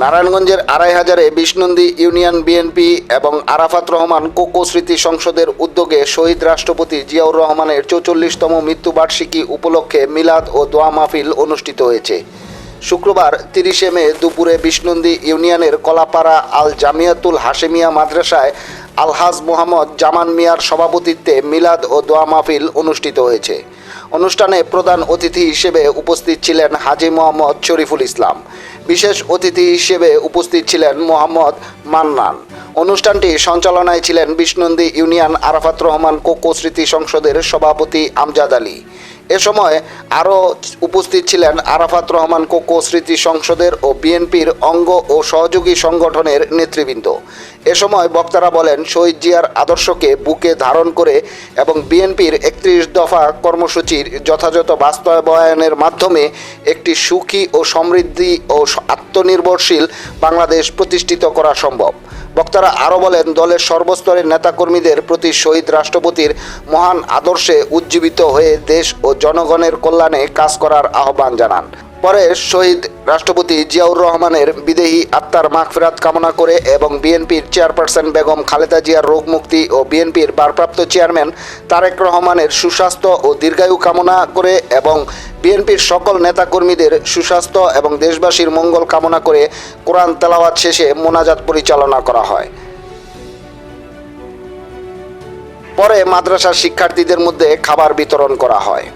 নারায়ণগঞ্জের আড়াই হাজারে বিষ্ণন্দী ইউনিয়ন বিএনপি এবং আরাফাত রহমান কোকো স্মৃতি সংসদের উদ্যোগে শহীদ রাষ্ট্রপতি জিয়াউর রহমানের চৌচল্লিশতম মৃত্যুবার্ষিকী উপলক্ষে মিলাদ ও দোয়া মাহফিল অনুষ্ঠিত হয়েছে। শুক্রবার তিরিশে মে দুপুরে বিষ্ণন্দী ইউনিয়নের কলাপাড়া আল জামিয়াতুল হাশেমিয়া মাদ্রাসায় আলহাজ মোহাম্মদ জামান মিয়ার সভাপতিত্বে মিলাদ ও দোয়া মাহফিল অনুষ্ঠিত হয়েছে। অনুষ্ঠানে প্রধান অতিথি হিসেবে উপস্থিত ছিলেন হাজি মোহাম্মদ শরীফুল ইসলাম। বিশেষ অতিথি হিসেবে উপস্থিত ছিলেন মোহাম্মদ মান্নান। অনুষ্ঠানটি সঞ্চালনায় ছিলেন বিষ্ণন্দী ইউনিয়ন আরাফাত রহমান কোকো স্মৃতি সংসদের সভাপতি আমজাদ আলী। এ সময় আরও উপস্থিত ছিলেন আরাফাত রহমান কোকো স্মৃতি সংসদের ও বিএনপির অঙ্গ ও সহযোগী সংগঠনের নেতৃবৃন্দ। এ সময় বক্তারা বলেন, শহীদ জিয়ার আদর্শকে বুকে ধারণ করে এবং বিএনপির একত্রিশ দফা কর্মসূচির যথাযথ বাস্তবায়নের মাধ্যমে একটি সুখী ও সমৃদ্ধি ও আত্মনির্ভরশীল বাংলাদেশ প্রতিষ্ঠিত করা সম্ভব। বক্তারা আরও বলেন, দলের সর্বস্তরের নেতাকর্মীদের প্রতি শহীদ রাষ্ট্রপতির মহান আদর্শে উজ্জীবিত হয়ে দেশ ও জনগণের কল্যাণে কাজ করার আহ্বান জানান। পরে শহীদ রাষ্ট্রপতি জিয়াউর রহমানের বিদেহী আত্মার মাগফিরাত কামনা করে এবং বিএনপির চেয়ারপারসন বেগম খালেদা জিয়ার রোগ মুক্তি ও বিএনপির ভারপ্রাপ্ত চেয়ারম্যান তারেক রহমানের সুস্বাস্থ্য ও দীর্ঘায়ু কামনা করে এবং বিএনপির সকল নেতাকর্মীদের সুস্বাস্থ্য এবং দেশবাসীর মঙ্গল কামনা করে কোরআন তেলাওয়াত শেষে মোনাজাত পরিচালনা করা হয়। পরে মাদ্রাসার শিক্ষার্থীদের মধ্যে খাবার বিতরণ করা হয়।